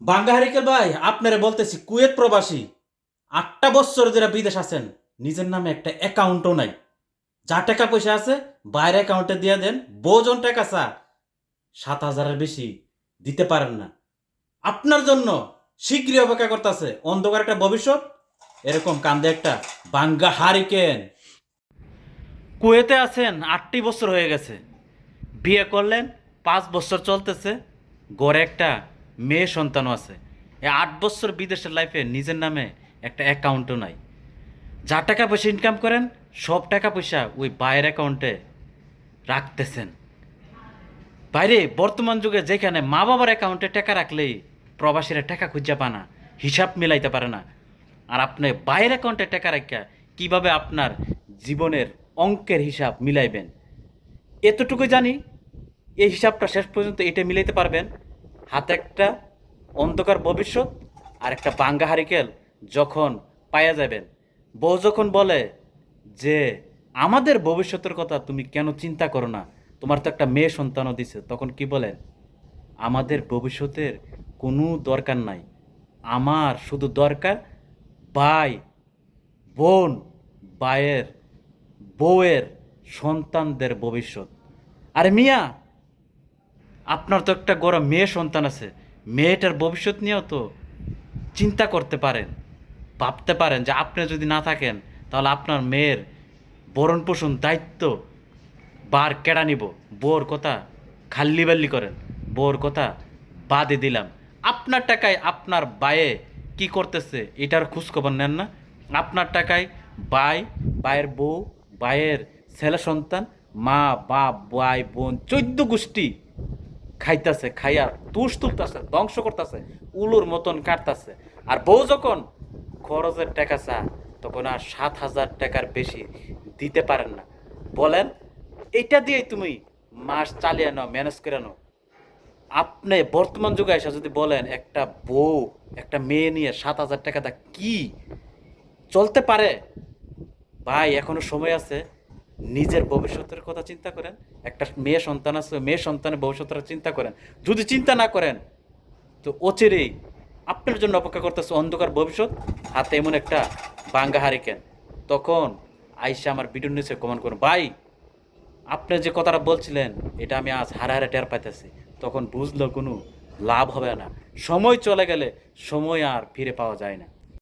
বাঙ্গা হারিকেল ভাই আপনারা বলতেছি, কুয়েত প্রবাসী, আটটা বছর যারা বিদেশ আছেন, নিজের নামে একটা অ্যাকাউন্টও নাই। যা টাকা পয়সা আছে, বাইরে অ্যাকাউন্টে দিয়ে দেন, বোজন টাকা চা, সাত হাজারের বেশি দিতে পারেন না। আপনার জন্য শীঘ্রই অপেক্ষা করতেছে, অন্ধকার একটা ভবিষ্যৎ, এরকম কান্দে একটা বাঙ্গা হারিকেন কুয়েতে আছেন, আটটি বছর হয়ে গেছে। বিয়ে করলেন, পাঁচ বছর চলতেছে, গড়ে একটা মেয়ে সন্তানও আছে। আট বছর বিদেশের লাইফে নিজের নামে একটা অ্যাকাউন্টও নাই। যা টাকা পয়সা ইনকাম করেন, সব টাকা পয়সা ওই বাইরের অ্যাকাউন্টে রাখতেছেন। বাইরে বর্তমান যুগে যেখানে মা বাবার অ্যাকাউন্টে টাকা রাখলেই প্রবাসীরা টাকা খুঁজে পায় না, হিসাব মিলাইতে পারে না। আর আপনি বাইরের অ্যাকাউন্টে টাকা রাখা কীভাবে আপনার জীবনের অঙ্কের হিসাব মিলাইবেন? এতটুকু জানি। এই হিসাবটা শেষ পর্যন্ত এটা মিলাইতে পারবেন। হাতে একটা অন্ধকার ভবিষ্যৎ, আর একটা বাঙ্গা হারিকেল যখন পাওয়া যাবেন বউ যখন বলে যে, আমাদের ভবিষ্যতের কথা তুমি কেন চিন্তা করো না? তোমার তো একটা মেয়ে সন্তানও দিছে। তখন কি বলেন? আমাদের ভবিষ্যতের কোনো দরকার নাই। আমার শুধু দরকার ভাই, বোন, ভাইয়ের, বউয়ের সন্তানদের ভবিষ্যৎ। আরে মিয়া আপনার তো একটা গড়া মেয়ে সন্তান আছে। মেয়েটার ভবিষ্যৎ নিয়েও তো চিন্তা করতে পারেন, ভাবতে পারেন যে আপনি যদি না থাকেন, তাহলে আপনার মেয়ের বরণ পোষণ দায়িত্ব বার কেড়া নিব। বোর কথা খাল্লি বাল্লি করেন, বোর কথা বাদে দিলাম। আপনার টাকায় আপনার বায়ে কি করতেছে এটার খোঁজখবর নেন না। আপনার টাকায় বাই, বায়ের বউ, বায়ের ছেলে সন্তান, মা, বাপ, ভাই, বোন, চোদ্দ গোষ্ঠী খাইতাছে, খাইয়া তুষ তুলতাছে, ধ্বংস করতেছে, উলুর মতন কাটতাছে। আর বউ যখন খরচের টাকা চা তখন আর সাত হাজার টাকার বেশি দিতে পারেন না। বলেন এটা দিয়ে তুমি মাস চালিয়ে নাও ম্যানেজ করে নাও। আপনি বর্তমান যুগে এসে যদি বলেন, একটা বউ, একটা মেয়ে নিয়ে সাত হাজার টাকা দা কি? চলতে পারে? ভাই, এখনও সময় আছে। নিজের ভবিষ্যতের কথা চিন্তা করেন, একটা মেয়ে সন্তান আছে মেয়ে সন্তানের ভবিষ্যতের চিন্তা করেন। যদি চিন্তা না করেন, তো অচিরেই আপনার জন্য অপেক্ষা করতেছে অন্ধকার ভবিষ্যৎ, হাতে এমন একটা বাঙ্গা হারিকেন। তখন আইসা আমার ভিডিও নিচে কমেন্ট করুন ভাই, আপনি যে কথাটা বলছিলেন, এটা আমি আজ হারে হারে টের পাইতেছি। তখন বুঝলো কোনো লাভ হবে না। সময় চলে গেলে সময় আর ফিরে পাওয়া যায় না।